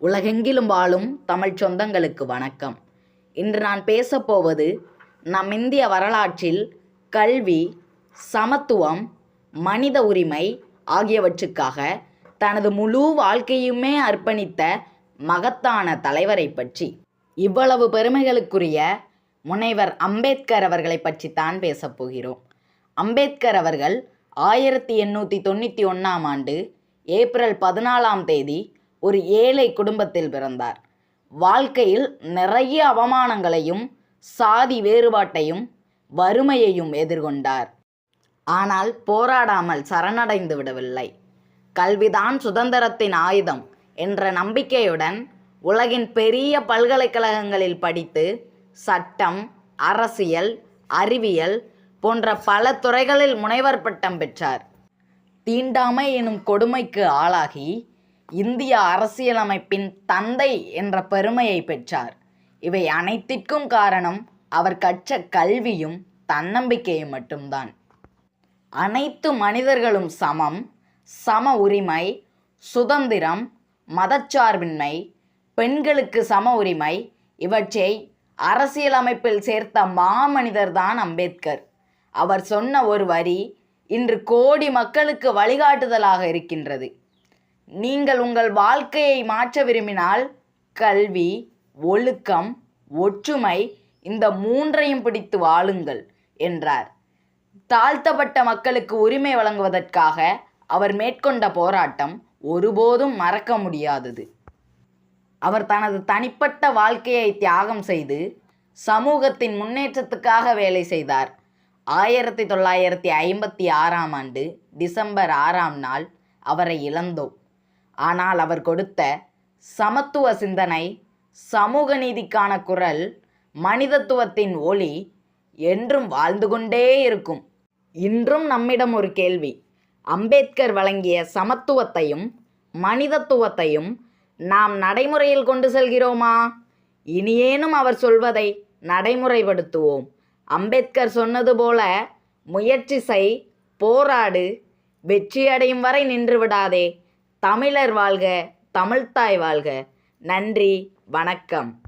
உலகெங்கிலும் வாழும் தமிழ் சொந்தங்களுக்கு வணக்கம். இன்று நான் பேசப்போவது நம் இந்திய வரலாற்றில் கல்வி சமத்துவம் மனித உரிமை ஆகியவற்றுக்காக தனது முழு வாழ்க்கையுமே அர்ப்பணித்த மகத்தான தலைவரை பற்றி. இவ்வளவு பெருமைகளுக்குரிய முனைவர் அம்பேத்கர் அவர்களை பற்றி தான் பேசப்போகிறோம் அம்பேத்கர் அவர்கள் ஆயிரத்தி எண்ணூற்றி தொண்ணூற்றி ஒன்றாம் ஆண்டு ஏப்ரல் பதினாலாம் தேதி ஒரு ஏழை குடும்பத்தில் பிறந்தார். வாழ்க்கையில் நிறைய அவமானங்களையும் சாதி வேறுபாட்டையும் வறுமையையும் எதிர்கொண்டார். ஆனால் போராடாமல் சரணடைந்து விடவில்லை. கல்விதான் சுதந்திரத்தின் ஆயுதம் என்ற நம்பிக்கையுடன் உலகின் பெரிய பல்கலைக்கழகங்களில் படித்து சட்டம் அரசியல் அறிவியல் போன்ற பல துறைகளில் முனைவர் பட்டம் பெற்றார். தீண்டாமை எனும் கொடுமைக்கு ஆளாகி இந்திய அரசியலமைப்பின் தந்தை என்ற பெருமையை பெற்றார். இவை அனைத்திற்கும் காரணம் அவர் கற்ற கல்வியும் தன்னம்பிக்கையும் மட்டும்தான். அனைத்து மனிதர்களும் சமம் சம உரிமை சுதந்திரம் மதச்சார்பின்மை பெண்களுக்கு சம உரிமை இவற்றை அரசியலமைப்பில் சேர்த்த மாமனிதர்தான் அம்பேத்கர். அவர் சொன்ன ஒரு வரி இன்று கோடி மக்களுக்கு வழிகாட்டுதலாக இருக்கின்றது. நீங்கள் உங்கள் வாழ்க்கையை மாற்ற விரும்பினால் கல்வி ஒழுக்கம் ஒற்றுமை இந்த மூன்றையும் பிடித்து வாழுங்கள் என்றார். தாழ்த்தப்பட்ட மக்களுக்கு உரிமை வழங்குவதற்காக அவர் மேற்கொண்ட போராட்டம் ஒருபோதும் மறக்க முடியாதது. அவர் தனது தனிப்பட்ட வாழ்க்கையை தியாகம் செய்து சமூகத்தின் முன்னேற்றத்துக்காக வேலை செய்தார். ஆயிரத்தி தொள்ளாயிரத்தி ஐம்பத்தி ஆறாம் ஆண்டு டிசம்பர் ஆறாம் நாள் அவரை இழந்தோம். ஆனால் அவர் கொடுத்த சமத்துவ சிந்தனை சமூக நீதிக்கான குரல் மனிதத்துவத்தின் ஒளி என்றும் வாழ்ந்து கொண்டே இருக்கும். இன்றும் நம்மிடம் ஒரு கேள்வி. அம்பேத்கர் வழங்கிய சமத்துவத்தையும் மனிதத்துவத்தையும் நாம் நடைமுறையில் கொண்டு செல்கிறோமா? இனியேனும் அவர் சொல்வதை நடைமுறைப்படுத்துவோம். அம்பேத்கர் சொன்னது போல முயற்சி செய் போராடு வெற்றியடையும் வரை நின்று விடாதே. தமிழர் வாழ்க தமிழ்த்தாய் வாழ்க. நன்றி வணக்கம்.